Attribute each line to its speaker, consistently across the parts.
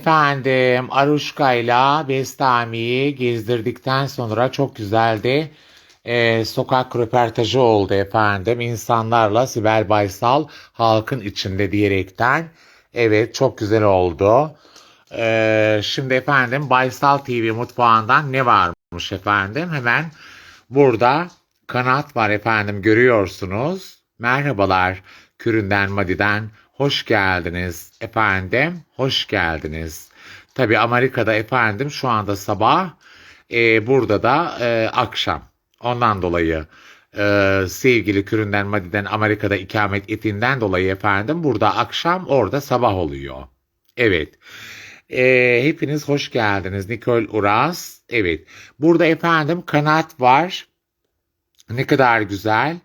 Speaker 1: Efendim Aruşka'yla Bestami'yi gezdirdikten sonra çok güzeldi. Ee, sokak röportajı oldu efendim. İnsanlarla Sibel Baysal halkın içinde diyerekten. Evet çok güzel oldu. Ee, şimdi efendim Baysal TV mutfağından ne varmış efendim? Hemen burada kanat var efendim görüyorsunuz. Merhabalar Küründen Madi'den hoş geldiniz efendim. Hoş geldiniz. Tabi Amerika'da efendim şu anda sabah e, burada da e, akşam. Ondan dolayı e, sevgili Küründen Madi'den Amerika'da ikamet ettiğinden dolayı efendim burada akşam orada sabah oluyor. Evet. E, hepiniz hoş geldiniz. Nikol Uras. Evet. Burada efendim kanat var. Ne kadar güzel.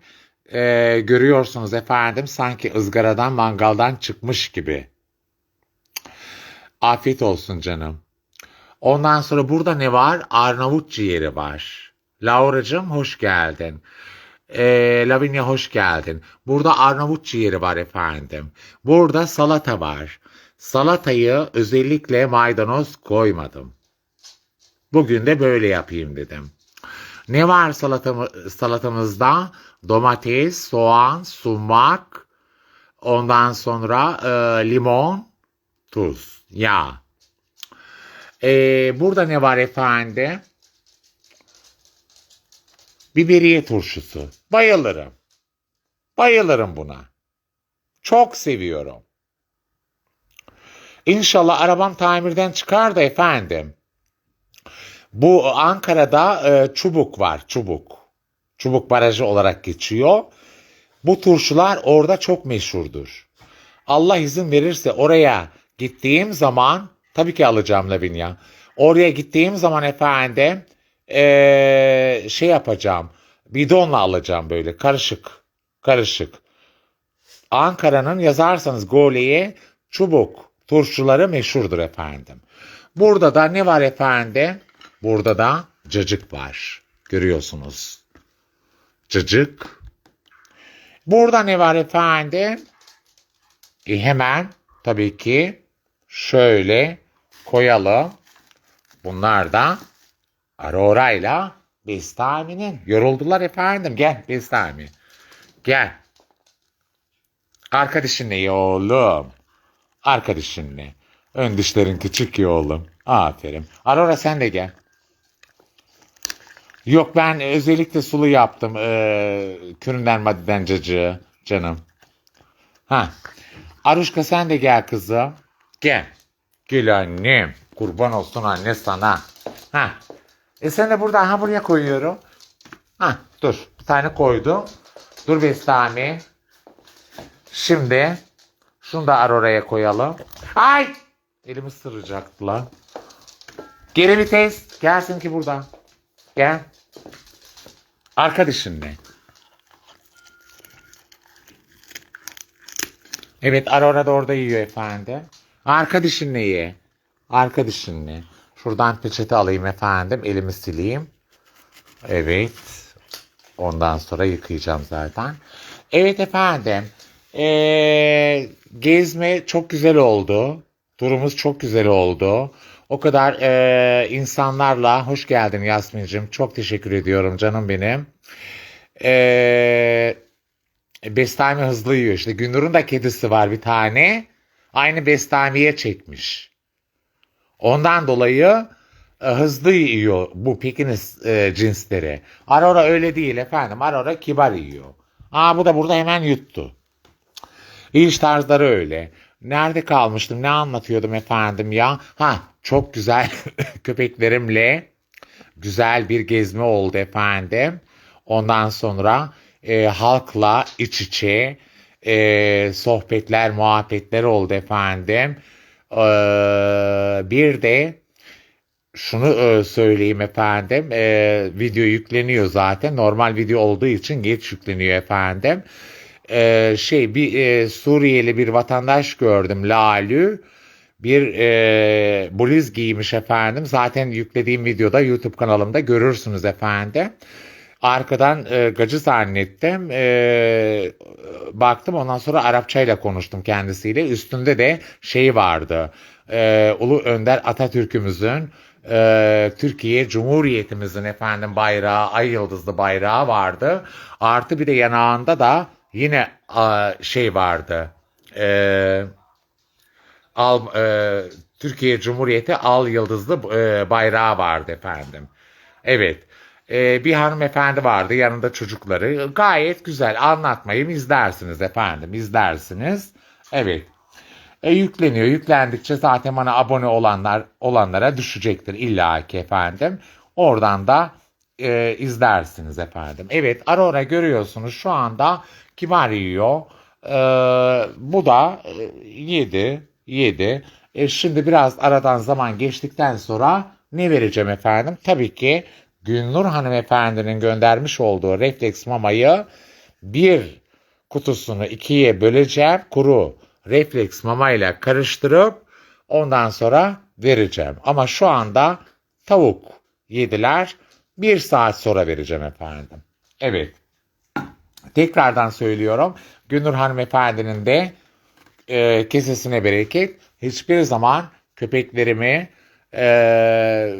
Speaker 1: Ee, görüyorsunuz efendim sanki ızgaradan mangaldan çıkmış gibi. Afiyet olsun canım. Ondan sonra burada ne var? Arnavut ciğeri var. Lauracığım hoş geldin. Ee, Lavinia hoş geldin. Burada Arnavut ciğeri var efendim. Burada salata var. Salatayı özellikle maydanoz koymadım. Bugün de böyle yapayım dedim. Ne var salatamı, salatamızda? Domates, soğan, sumak, ondan sonra e, limon, tuz, yağ. E, burada ne var efendim? Biberiye turşusu. Bayılırım. Bayılırım buna. Çok seviyorum. İnşallah arabam tamirden çıkar da efendim. Bu Ankara'da e, Çubuk var, Çubuk. Çubuk Barajı olarak geçiyor. Bu turşular orada çok meşhurdur. Allah izin verirse oraya gittiğim zaman, tabii ki alacağım Lavinia. Oraya gittiğim zaman efendim e, şey yapacağım. Bidonla alacağım böyle karışık, karışık. Ankara'nın yazarsanız Gole'ye çubuk turşuları meşhurdur efendim. Burada da ne var efendim? Burada da cacık var. Görüyorsunuz. Cacık. Burada ne var efendim? E hemen tabii ki şöyle koyalım. Bunlar da Aurora'yla Bestami'nin. Yoruldular efendim. Gel Bestami. Gel. Arkadaşın ne oğlum? Arkadaşın ne? Ön dişlerin küçük ya oğlum. Aferin. Aurora sen de gel. Yok ben özellikle sulu yaptım. Ee, küründen maddeden cacığı canım. Ha. Aruşka sen de gel kızım. Gel. Gel annem. Kurban olsun anne sana. Ha. E sen de burada ha buraya koyuyorum. Ha dur. Bir tane koydum. Dur Bestami. Şimdi şunu da Aurora'ya koyalım. Ay! Elimi ısıracaktı lan. Geri vites. Gelsin ki buradan. Gel. Arkadaşın ne? Evet Aurora da orada yiyor efendim. Arkadaşın ne ye? Arkadaşın ne? Şuradan peçete alayım efendim. Elimi sileyim. Evet. Ondan sonra yıkayacağım zaten. Evet efendim. Ee, gezme çok güzel oldu. Turumuz çok güzel oldu. O kadar e, insanlarla hoş geldin Yasmin'cim. Çok teşekkür ediyorum canım benim. E, Bestami hızlı yiyor işte. Gündür'ün de kedisi var bir tane. Aynı Bestami'ye çekmiş. Ondan dolayı e, hızlı yiyor bu Pekiniz e, cinsleri. Aurora öyle değil efendim. Aurora kibar yiyor. Aa bu da burada hemen yuttu. İş tarzları öyle. Nerede kalmıştım? Ne anlatıyordum efendim ya? Ha çok güzel köpeklerimle güzel bir gezme oldu efendim. Ondan sonra e, halkla iç içe e, sohbetler, muhabbetler oldu efendim. E, bir de şunu e, söyleyeyim efendim. E, video yükleniyor zaten. Normal video olduğu için geç yükleniyor efendim e, şey bir e, Suriyeli bir vatandaş gördüm Lalü bir e, bluz giymiş efendim. Zaten yüklediğim videoda YouTube kanalımda görürsünüz efendim arkadan e, gacı zannettim. E, baktım ondan sonra Arapçayla konuştum kendisiyle. Üstünde de şey vardı. E, Ulu Önder Atatürk'ümüzün e, Türkiye Cumhuriyetimizin efendim bayrağı, ay yıldızlı bayrağı vardı. Artı bir de yanağında da yine a, şey vardı. E, al, e, Türkiye Cumhuriyeti al yıldızlı e, bayrağı vardı efendim. Evet. E, bir hanımefendi vardı yanında çocukları. Gayet güzel anlatmayayım izlersiniz efendim izlersiniz. Evet. E, yükleniyor. Yüklendikçe zaten bana abone olanlar olanlara düşecektir illaki efendim. Oradan da e, izlersiniz efendim. Evet Aurora görüyorsunuz şu anda kibar yiyor. E, bu da e, yedi. Yedi. E, şimdi biraz aradan zaman geçtikten sonra ne vereceğim efendim? Tabii ki Gülnur hanımefendinin göndermiş olduğu refleks mamayı bir kutusunu ikiye böleceğim. Kuru refleks mamayla karıştırıp ondan sonra vereceğim. Ama şu anda tavuk yediler. Bir saat sonra vereceğim efendim. Evet. Tekrardan söylüyorum. Günür hanımefendinin de e, kesesine bereket. Hiçbir zaman köpeklerimi e,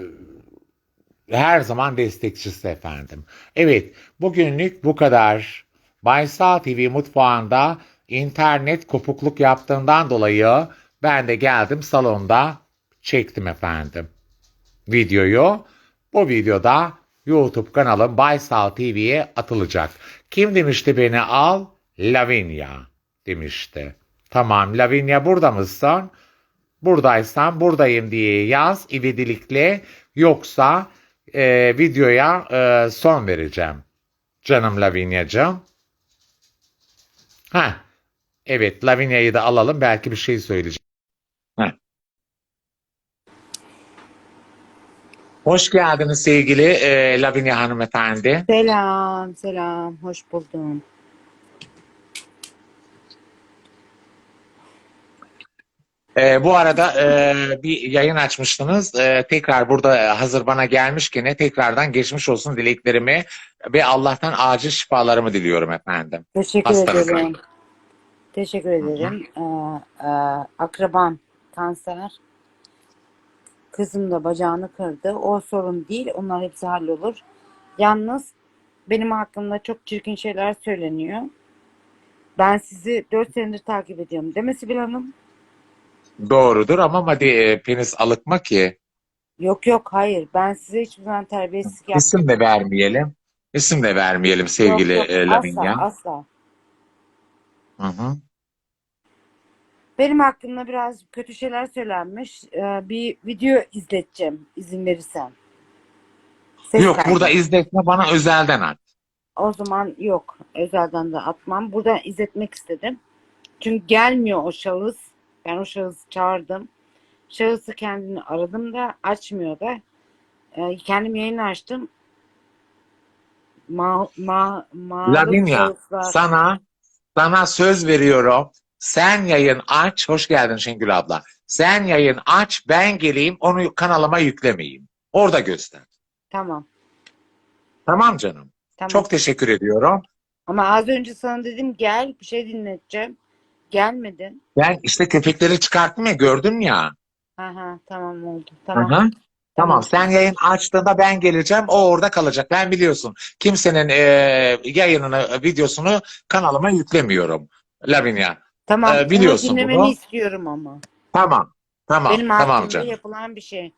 Speaker 1: her zaman destekçisi efendim. Evet, bugünlük bu kadar. Baysal TV mutfağında internet kopukluk yaptığından dolayı ben de geldim salonda çektim efendim videoyu. Bu videoda YouTube kanalım Baysal TV'ye atılacak. Kim demişti beni al? Lavinia demişti. Tamam Lavinia burada mısın? Buradaysan buradayım diye yaz ivedilikle yoksa e, videoya e, son vereceğim. Canım Lavinia'cığım. Ha, evet Lavinia'yı da alalım belki bir şey söyleyecek. Hoş geldiniz sevgili e, Lavinia hanımefendi.
Speaker 2: Selam, selam. Hoş buldum.
Speaker 1: E, bu arada e, bir yayın açmıştınız. E, tekrar burada e, hazır bana gelmişken tekrardan geçmiş olsun dileklerimi ve Allah'tan acil şifalarımı diliyorum efendim.
Speaker 2: Teşekkür
Speaker 1: Hastanıza.
Speaker 2: ederim. Teşekkür ederim. Ee, e, akrabam kanser. Kızım da bacağını kırdı. O sorun değil. Onlar hepsi hallolur. Yalnız benim hakkımda çok çirkin şeyler söyleniyor. Ben sizi 4 senedir takip ediyorum. Değil mi Sibel Hanım?
Speaker 1: Doğrudur ama hadi e, penis alıkma ki
Speaker 2: Yok yok hayır. Ben size hiçbir zaman terbiyesizlik yapmadım.
Speaker 1: isim de vermeyelim. İsim de vermeyelim sevgili
Speaker 2: Yok, yok,
Speaker 1: e, Lavinia.
Speaker 2: asla asla.
Speaker 1: Hı hı.
Speaker 2: Benim hakkımda biraz kötü şeyler söylenmiş. Ee, bir video izleteceğim izin verirsen. Ses
Speaker 1: Yok
Speaker 2: kaydı.
Speaker 1: burada izletme bana özelden at.
Speaker 2: O zaman yok. Özelden de atmam. Burada izletmek istedim. Çünkü gelmiyor o şahıs. Ben o şahısı çağırdım. Şahısı kendini aradım da açmıyor da. Ee, kendim yayın açtım. Ma, ma, mağlup
Speaker 1: Lavinia
Speaker 2: şahıslar.
Speaker 1: sana sana söz veriyorum. Sen yayın aç. Hoş geldin Şengül abla. Sen yayın aç ben geleyim onu kanalıma yüklemeyeyim. Orada göster.
Speaker 2: Tamam.
Speaker 1: Tamam canım.
Speaker 2: Tamam.
Speaker 1: Çok teşekkür ediyorum.
Speaker 2: Ama az önce sana dedim gel bir şey dinleteceğim. Gelmedin.
Speaker 1: Ben işte köpekleri çıkarttım ya gördün ya.
Speaker 2: Ha ha tamam oldu. Tamam.
Speaker 1: hı. Tamam sen yayın açtığında ben geleceğim o orada kalacak. Ben biliyorsun kimsenin e, yayınını videosunu kanalıma yüklemiyorum. Lavinia.
Speaker 2: Tamam.
Speaker 1: Ee,
Speaker 2: bunu
Speaker 1: biliyorsun
Speaker 2: dinlemeni
Speaker 1: bunu.
Speaker 2: istiyorum ama.
Speaker 1: Tamam. Tamam.
Speaker 2: Benim
Speaker 1: tamam canım.
Speaker 2: yapılan bir şey.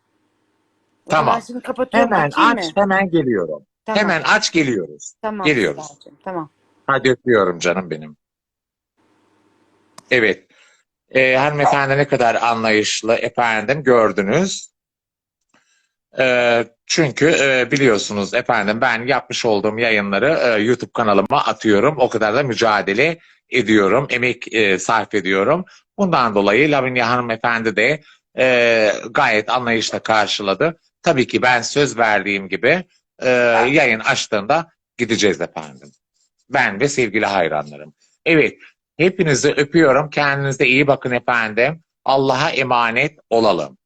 Speaker 2: O
Speaker 1: Tamam.
Speaker 2: şimdi kapatıyorum.
Speaker 1: Hemen aç
Speaker 2: mı?
Speaker 1: hemen geliyorum.
Speaker 2: Tamam.
Speaker 1: Hemen aç geliyoruz.
Speaker 2: Tamam.
Speaker 1: geliyoruz.
Speaker 2: Tamam.
Speaker 1: Hadi öpüyorum canım benim. Evet. Ee, hanımefendi ne kadar anlayışlı efendim gördünüz. Ee, çünkü e, biliyorsunuz efendim ben yapmış olduğum yayınları e, YouTube kanalıma atıyorum. O kadar da mücadele ediyorum. Emek e, sarf ediyorum. Bundan dolayı Lavinia hanımefendi de e, gayet anlayışla karşıladı. Tabii ki ben söz verdiğim gibi e, yayın açtığında gideceğiz efendim. Ben ve sevgili hayranlarım. Evet, hepinizi öpüyorum. Kendinize iyi bakın efendim. Allah'a emanet olalım.